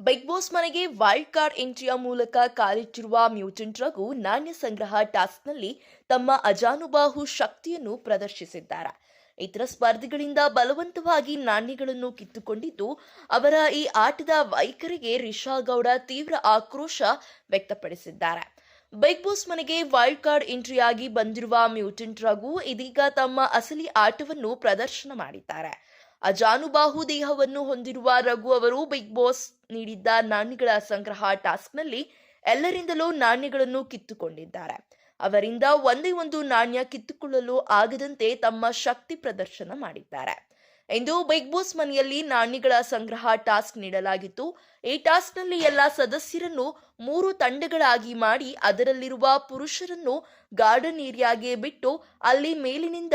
Big Boss ಮನೆಗೆ wild card ಎಂಟ್ರಿಯ ಮೂಲಕ ಕಾಲಿಟ್ಟಿರುವ ಮ್ಯೂಟೆಂಟ್ ರಘು ನಾಣ್ಯ ಸಂಗ್ರಹ ಟಾಸ್ಕ್ನಲ್ಲಿ ತಮ್ಮ ಅಜಾನುಬಾಹು ಶಕ್ತಿಯನ್ನು ಪ್ರದರ್ಶಿಸಿದ್ದಾರೆ. ಇತರ ಸ್ಪರ್ಧಿಗಳಿಂದ ಬಲವಂತವಾಗಿ ನಾಣ್ಯಗಳನ್ನು ಕಿತ್ತುಕೊಂಡಿದ್ದು, ಅವರ ಈ ಆಟದ ವೈಖರಿಗೆ ರಿಷಾ ಗೌಡ ತೀವ್ರ ಆಕ್ರೋಶ ವ್ಯಕ್ತಪಡಿಸಿದ್ದಾರೆ. ಬಿಗ್ ಬಾಸ್ ಮನೆಗೆ ವೈಲ್ಡ್ ಕಾರ್ಡ್ ಎಂಟ್ರಿಯಾಗಿ ಬಂದಿರುವ ಮ್ಯೂಟೆಂಟ್ ರಘು ಇದೀಗ ತಮ್ಮ ಅಸಲಿ ಆಟವನ್ನು ಪ್ರದರ್ಶನ ಮಾಡಿದ್ದಾರೆ. ಅಜಾನುಬಾಹು ದೇಹವನ್ನು ಹೊಂದಿರುವ ರಘು ಅವರು ಬಿಗ್ ಬಾಸ್ ನೀಡಿದ್ದ ನಾಣ್ಯಗಳ ಸಂಗ್ರಹ ಟಾಸ್ಕ್ನಲ್ಲಿ ಎಲ್ಲರಿಂದಲೂ ನಾಣ್ಯಗಳನ್ನು ಕಿತ್ತುಕೊಂಡಿದ್ದಾರೆ. ಅವರಿಂದ ಒಂದೇ ಒಂದು ನಾಣ್ಯ ಕಿತ್ತುಕೊಳ್ಳಲು ಆಗದಂತೆ ತಮ್ಮ ಶಕ್ತಿ ಪ್ರದರ್ಶನ ಮಾಡಿದ್ದಾರೆ. ಇಂದು ಬಿಗ್ ಬಾಸ್ ಮನೆಯಲ್ಲಿ ನಾಣ್ಯಗಳ ಸಂಗ್ರಹ ಟಾಸ್ಕ್ ನೀಡಲಾಗಿತ್ತು. ಈ ಟಾಸ್ಕ್ನಲ್ಲಿ ಎಲ್ಲ ಸದಸ್ಯರನ್ನು ಮೂರು ತಂಡಗಳಾಗಿ ಮಾಡಿ ಅದರಲ್ಲಿರುವ ಪುರುಷರನ್ನು ಗಾರ್ಡನ್ ಏರಿಯಾಗೆ ಬಿಟ್ಟು ಅಲ್ಲಿ ಮೇಲಿನಿಂದ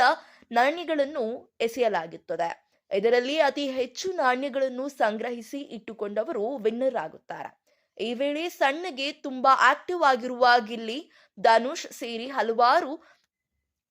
ನಾಣ್ಯಗಳನ್ನು ಎಸೆಯಲಾಗುತ್ತದೆ. ಇದರಲ್ಲಿ ಅತಿ ಹೆಚ್ಚು ನಾಣ್ಯಗಳನ್ನು ಸಂಗ್ರಹಿಸಿ ಇಟ್ಟುಕೊಂಡವರು ವಿನ್ನರ್ ಆಗುತ್ತಾರೆ ಈ ವೇಳೆ ಸಣ್ಣಗೆ ತುಂಬಾ ಆಕ್ಟಿವ್ ಆಗಿರುವ ಗಿಲ್ಲಿ, ಧನುಷ್ ಸೇರಿ ಹಲವಾರು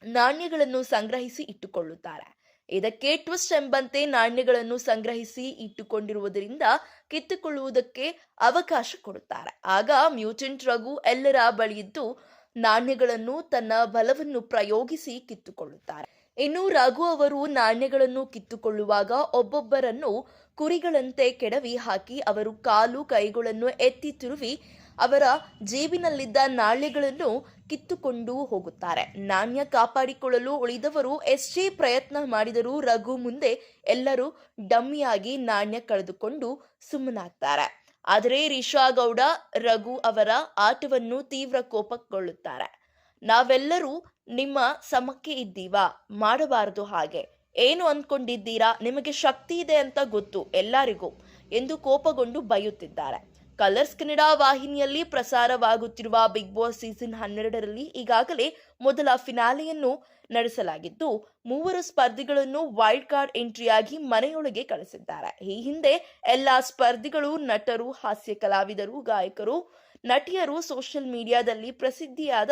ನಾಣ್ಯಗಳನ್ನು ಸಂಗ್ರಹಿಸಿ ಇಟ್ಟುಕೊಳ್ಳುತ್ತಾರೆ. ಇದಕ್ಕೆ ಟ್ವಿಸ್ಟ್ ಎಂಬಂತೆ ನಾಣ್ಯಗಳನ್ನು ಸಂಗ್ರಹಿಸಿ ಇಟ್ಟುಕೊಂಡಿರುವುದರಿಂದ ಕಿತ್ತುಕೊಳ್ಳುವುದಕ್ಕೆ ಅವಕಾಶ ಕೊಡುತ್ತಾರೆ. ಆಗ ಮ್ಯೂಟೆಂಟ್ ರಘು ಎಲ್ಲರ ಬಳಿಯಿದ್ದು ನಾಣ್ಯಗಳನ್ನು ತನ್ನ ಬಲವನ್ನು ಪ್ರಯೋಗಿಸಿ ಕಿತ್ತುಕೊಳ್ಳುತ್ತಾರೆ. ಇನ್ನು ರಘು ಅವರು ನಾಣ್ಯಗಳನ್ನು ಕಿತ್ತುಕೊಳ್ಳುವಾಗ ಒಬ್ಬೊಬ್ಬರನ್ನು ಕುರಿಗಳಂತೆ ಕೆಡವಿ ಹಾಕಿ ಅವರು ಕಾಲು ಕೈಗಳನ್ನು ಎತ್ತಿ ತಿರುವಿ ಅವರ ಜೇಬಿನಲ್ಲಿದ್ದ ನಾಣ್ಯಗಳನ್ನು ಕಿತ್ತುಕೊಂಡು ಹೋಗುತ್ತಾರೆ. ನಾಣ್ಯ ಕಾಪಾಡಿಕೊಳ್ಳಲು ಉಳಿದವರು ಎಷ್ಟೇ ಪ್ರಯತ್ನ ಮಾಡಿದರೂ ರಘು ಮುಂದೆ ಎಲ್ಲರೂ ಡಮ್ಮಿಯಾಗಿ ನಾಣ್ಯ ಕಳೆದುಕೊಂಡು ಸುಮ್ಮನಾಗ್ತಾರೆ. ಆದರೆ ರಿಷಾ ಗೌಡ ರಘು ಅವರ ಆಟವನ್ನು ತೀವ್ರ ಕೋಪಗೊಳ್ಳುತ್ತಾರೆ ನಾವೆಲ್ಲರೂ ನಿಮ್ಮ ಸಮಕ್ಕೆ ಇದ್ದೀವಾ? ಮಾಡಬಾರದು ಹಾಗೆ. ಏನು ಅಂದ್ಕೊಂಡಿದ್ದೀರಾ? ನಿಮಗೆ ಶಕ್ತಿ ಇದೆ ಅಂತ ಗೊತ್ತು ಎಲ್ಲರಿಗೂ ಎಂದು ಕೋಪಗೊಂಡು ಬೈಯುತ್ತಿದ್ದಾರೆ. ಕಲರ್ಸ್ ಕನ್ನಡ ವಾಹಿನಿಯಲ್ಲಿ ಪ್ರಸಾರವಾಗುತ್ತಿರುವ ಬಿಗ್ ಬಾಸ್ ಸೀಸನ್ ಹನ್ನೆರಡರಲ್ಲಿ ಈಗಾಗಲೇ ಮೊದಲ ಫಿನಾಲೆಯನ್ನು ನಡೆಸಲಾಗಿದ್ದು, ಮೂವರು ಸ್ಪರ್ಧಿಗಳನ್ನು ವೈಲ್ಡ್ ಕಾರ್ಡ್ ಎಂಟ್ರಿಯಾಗಿ ಮನೆಯೊಳಗೆ ಕಳಿಸಿದ್ದಾರೆ. ಈ ಹಿಂದೆ ಎಲ್ಲ ಸ್ಪರ್ಧಿಗಳು, ನಟರು, ಹಾಸ್ಯ ಕಲಾವಿದರು, ಗಾಯಕರು, ನಟಿಯರು ಸೋಷಿಯಲ್ ಮೀಡಿಯಾದಲ್ಲಿ ಪ್ರಸಿದ್ಧಿಯಾದ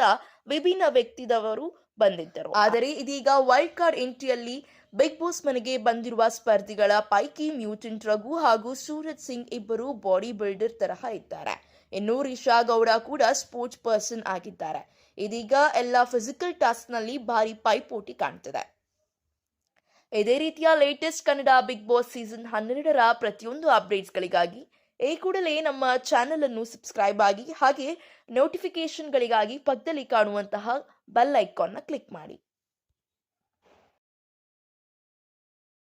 ವಿಭಿನ್ನ ವ್ಯಕ್ತಿದವರು ಬಂದಿದ್ದರು. ಆದರೆ ಇದೀಗ ವೈಲ್ಡ್ ಕಾರ್ಡ್ ಎಂಟ್ರಿಯಲ್ಲಿ ಬಿಗ್ ಬಾಸ್ ಮನೆಗೆ ಬಂದಿರುವ ಸ್ಪರ್ಧಿಗಳ ಪೈಕಿ ಮ್ಯೂಟೆಂಟ್ ರಘು ಹಾಗೂ ಸೂರಜ್ ಸಿಂಗ್ ಇಬ್ಬರು ಬಾಡಿ ಬಿಲ್ಡರ್ ತರಹ ಇದ್ದಾರೆ. ಇನ್ನು ರಿಷಾ ಗೌಡ ಕೂಡ ಸ್ಪೋರ್ಟ್ಸ್ ಪರ್ಸನ್ ಆಗಿದ್ದಾರೆ. ಇದೀಗ ಎಲ್ಲ ಫಿಸಿಕಲ್ ಟಾಸ್ಕ್ನಲ್ಲಿ ಭಾರಿ ಪೈಪೋಟಿ ಕಾಣ್ತದೆ. ಇದೇ ರೀತಿಯ latest Kannada Bigg Boss season ಹನ್ನೆರಡರ ಪ್ರತಿಯೊಂದು ಅಪ್ಡೇಟ್ಸ್ಗಳಿಗಾಗಿ ಈ ಕೂಡಲೇ ನಮ್ಮ ಚಾನೆಲ್ ಅನ್ನು ಸಬ್ಸ್ಕ್ರೈಬ್ ಆಗಿ ಹಾಗೆ ನೋಟಿಫಿಕೇಶನ್ಗಳಿಗಾಗಿ ಪಕ್ಕದಲ್ಲಿ ಕಾಣುವಂತಹ ಬೆಲ್ ಐಕಾನ್ನ ಕ್ಲಿಕ್ ಮಾಡಿ.